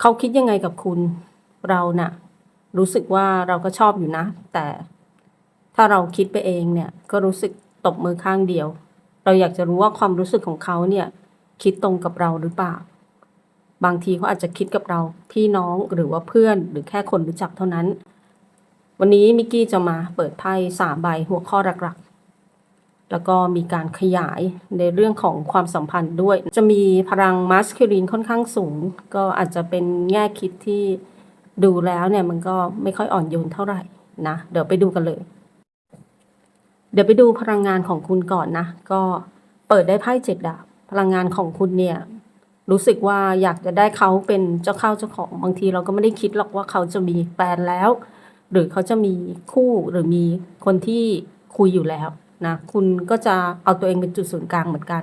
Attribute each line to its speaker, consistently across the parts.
Speaker 1: เขาคิดยังไงกับคุณเราน่ะ รู้สึกว่าเราก็ชอบอยู่นะ แต่ถ้าเราคิดไปเองเนี่ย ก็รู้สึกตบมือข้างเดียว เราอยากจะรู้ว่าความรู้สึกของเขาเนี่ย คิดตรงกับเราหรือเปล่า บางทีเขาอาจจะคิดกับเราพี่น้องหรือว่าเพื่อนหรือแค่คนรู้จักเท่านั้น วันนี้มิกกี้จะมาเปิดไพ่สามใบหัวข้อหลักๆ แล้วก็มีการขยายในเรื่องของความสัมพันธ์ด้วย จะมีพลังมัสคิลินค่อนข้างสูง ก็อาจจะเป็นแง่คิดที่ดูแล้วเนี่ยมันก็ไม่ค่อยอ่อนโยนเท่าไหร่นะ เดี๋ยวไปดูกันเลย เดี๋ยวไปดูพลังงานของคุณก่อนนะ ก็เปิดได้ไพ่เจ็ดดาบพลังงานของคุณเนี่ยรู้สึกว่าอยากจะได้เขาเป็นเจ้าเข้าเจ้าของบางทีเราก็ไม่ได้คิดหรอกว่าเขาจะมีแฟนแล้ว หรือเขาจะมีคู่หรือมีคนที่คุยอยู่แล้ว นะคุณก็จะเอาตัวเองเป็นจุดศูนย์กลางเหมือนกัน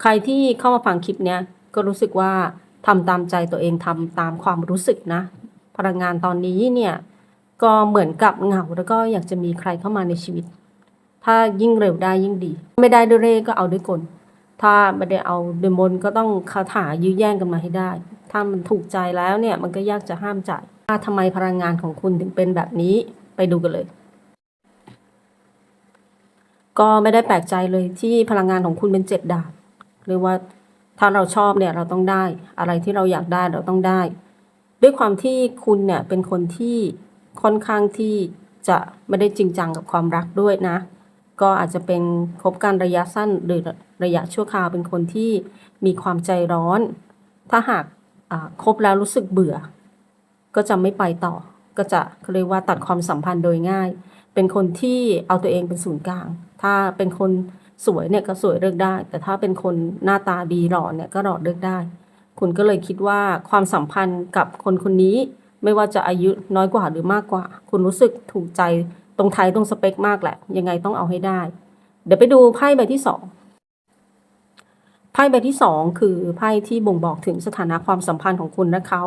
Speaker 1: ใครที่เข้ามาฟังคลิปเนี้ยก็รู้สึกว่าทำตามใจตัวเองทำตามความรู้สึกนะ พลังงานตอนนี้เนี่ยก็เหมือนกับเหงาแล้วก็อยากจะมีใครเข้ามาในชีวิต ถ้ายิ่งเร็วได้ยิ่งดี ไม่ได้ด้วยเร่ก็เอาด้วยกล ถ้าไม่ได้เอาด้วยมนก็ต้องคาถายื้อแย่งกันมาให้ได้ ถ้ามันถูกใจแล้วเนี่ยมันก็ยากจะห้ามใจว่าทำไมพลังงานของคุณถึงเป็นแบบนี้ไปดูกันเลย ก็ไม่ได้แปลกใจเลยที่พลังงานของคุณเป็นเจ็ดดาบเรียกว่าถ้าเราชอบเนี่ยเราต้องได้อะไรที่เราอยากได้เราต้องได้ ด้วยความที่คุณเนี่ยเป็นคนที่ค่อนข้างที่จะไม่ได้จริงจังกับความรักด้วยนะ ก็อาจจะเป็นคบกันระยะสั้นหรือระยะชั่วคราวเป็นคนที่มีความใจร้อน ถ้าหากคบแล้วรู้สึกเบื่อ ก็จะไม่ไปต่อ ก็จะเรียกว่าตัดความสัมพันธ์โดยง่าย เป็นคนที่เอาตัวเองเป็นศูนย์กลาง ถ้าเป็นคนสวยเนี่ยก็สวยเลือกได้ แต่ถ้าเป็นคนหน้าตาดีหล่อเนี่ยก็หล่อเลือกได้ คุณก็เลยคิดว่าความสัมพันธ์กับคนคนนี้ ไม่ว่าจะอายุน้อยกว่าหรือมากกว่า คุณรู้สึกถูกใจตรงไทยตรงสเปคมากแหละ ยังไงต้องเอาให้ได้ เดี๋ยวไปดูไพ่ใบที่สองไพ่ใบที่สองคือไพ่ที่บ่งบอกถึงสถานะความสัมพันธ์ของคุณและเขา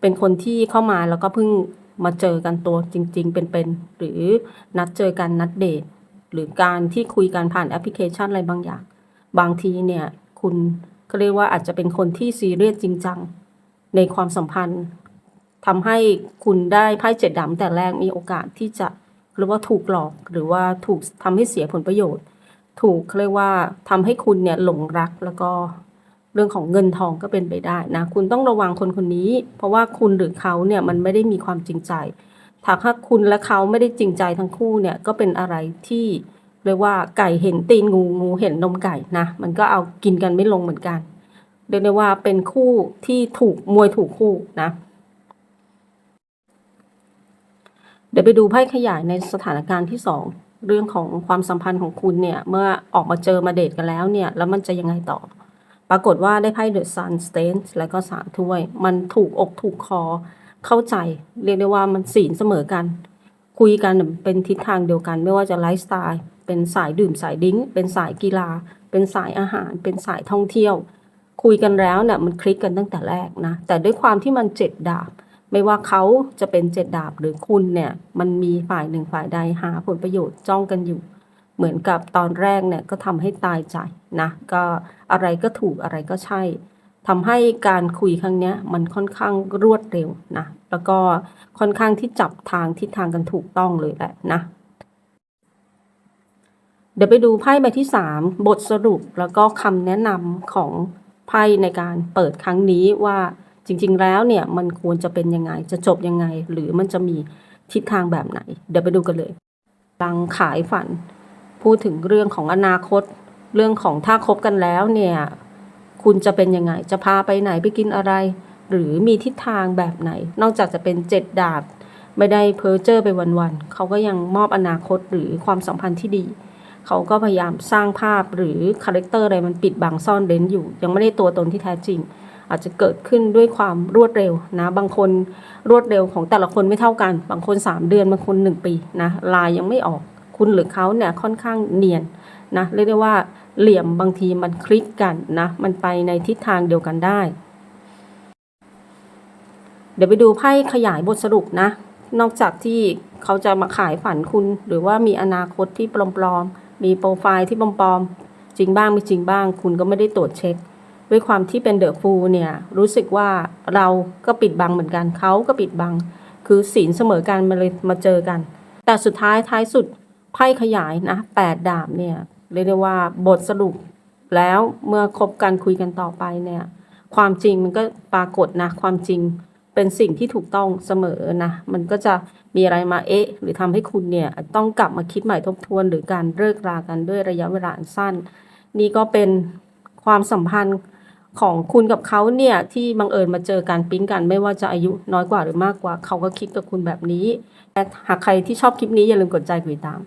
Speaker 1: เป็นคนที่เข้ามาแล้วก็เพิ่งมาเจอกันตัวจริง ๆ เป็นๆหรือนัดเจอกันนัดเดท หรือการที่คุยกันผ่านแอปพลิเคชันอะไรบางอย่าง บางทีเนี่ย คุณก็เรียกว่าอาจจะเป็นคนที่ซีเรียสจริงจังในความสัมพันธ์ทำให้คุณได้ไพ่เจ็ดดำแต่แรกมีโอกาสที่จะเรียกว่าถูกหลอกหรือว่าถูกทำให้เสียผลประโยชน์ ถูกเขาเรียกว่าทำให้คุณเนี่ยหลงรักแล้วก็เรื่องของเงินทองก็เป็นไปได้นะ คุณต้องระวังคนคนนี้ เพราะว่าคุณหรือเขาเนี่ยมันไม่ได้มีความจริงใจ ถ้าหากคุณและเขาไม่ได้จริงใจทั้งคู่เนี่ยก็เป็นอะไรที่เรียกว่าไก่เห็นตีนงูงูเห็นนมไก่นะมันก็เอากินกันไม่ลงเหมือนกันเรียกได้ว่าเป็นคู่ที่ถูกมวยถูกคู่นะ เดี๋ยวไปดูไพ่ขยายในสถานการณ์ที่สองเรื่องของความสัมพันธ์ของคุณเนี่ย เมื่อออกมาเจอมาเดทกันแล้วเนี่ย แล้วมันจะยังไงต่อ ปรากฏว่าได้ไพ่เดอะซันสเตนแล้วก็สามถ้วย มันถูกอกถูกคอ เข้าใจเรียกได้ว่ามันสีนเสมอกัน คุยกันเป็นทิศทางเดียวกัน ไม่ว่าจะไลฟ์สไตล์เป็นสายดื่มสายดิ้งเป็นสายกีฬา เป็นสายอาหาร เป็นสายท่องเที่ยว คุยกันแล้วเนี่ยมันคลิกกันตั้งแต่แรกนะ แต่ด้วยความที่มันเจ็ดดาบ ไม่ว่าเขาจะเป็นเจ็ดดาบหรือคุณเนี่ยมันมีฝ่ายหนึ่งฝ่ายใดหาผลประโยชน์จ้องกันอยู่ เหมือนกับตอนแรกเนี่ยก็ทำให้ตายใจนะก็อะไรก็ถูกอะไรก็ใช่ ทำให้การคุยครั้งนี้มันค่อนข้างรวดเร็วนะ แล้วก็ค่อนข้างที่จับทางทิศทางกันถูกต้องเลยแหละนะ เดี๋ยวไปดูไพ่ใบที่สามบทสรุปแล้วก็คำแนะนำของไพ่ในการเปิดครั้งนี้ว่าจริง ๆ แล้วเนี่ยมันควรจะเป็นยังไง จะจบยังไง หรือมันจะมีทิศทางแบบไหน เดี๋ยวไปดูกันเลยลังขายฝัน พูดถึงเรื่องของอนาคต เรื่องของถ้าคบกันแล้วเนี่ย คุณจะเป็นยังไง จะพาไปไหนไปกินอะไร หรือมีทิศทางแบบไหน นอกจากจะเป็นเจ็ดดาบ ไม่ได้เพ้อเจ้อไปวันๆเขาก็ยังมอบอนาคตหรือความสัมพันธ์ที่ดี เขาก็พยายามสร้างภาพหรือคาแรคเตอร์อะไรมันปิดบังซ่อนเร้นอยู่ ยังไม่ได้ตัวตนที่แท้จริง อาจจะเกิดขึ้นด้วยความรวดเร็วนะ บางคนรวดเร็วของแต่ละคนไม่เท่ากัน บางคน 3 เดือนบางคน 1 ปีนะลายยังไม่ออก คุณหรือเขาเนี่ยค่อนข้างเนียนนะเรียกได้ว่าเหลี่ยมบางทีมันคลิกกันนะมันไปในทิศทางเดียวกันได้ เดี๋ยวไปดูไพ่ขยายบทสรุปนะ นอกจากที่เขาจะมาขายฝันคุณ หรือว่ามีอนาคตที่ปลอมๆมีโปรไฟล์ที่ปลอมๆจริงบ้างไม่จริงบ้าง คุณก็ไม่ได้ตรวจเช็ค ด้วยความที่เป็นเดอะฟูเนี่ยรู้สึกว่าเราก็ปิดบังเหมือนกันเขาก็ปิดบัง คือศีลเสมอกันมาเลยมาเจอกัน แต่สุดท้ายท้ายสุด ไพ่ขยายนะแปดดาบเนี่ยเรียกได้ว่าบทสรุปแล้วเมื่อคบกันคุยกันต่อไปเนี่ย ความจริงมันก็ปรากฏนะ ความจริงเป็นสิ่งที่ถูกต้องเสมอนะ มันก็จะมีอะไรมาเอ๊ะ หรือทำให้คุณเนี่ยต้องกลับมาคิดใหม่ทบทวน หรือการเลิกรากันด้วยระยะเวลาสั้น นี่ก็เป็นความสัมพันธ์ของคุณกับเขาเนี่ยที่บังเอิญมาเจอการปิ๊งกัน ไม่ว่าจะอายุน้อยกว่าหรือมากกว่า เขาก็คิดกับคุณแบบนี้แต่หากใครที่ชอบคลิปนี้อย่าลืมกดใจกดติดตาม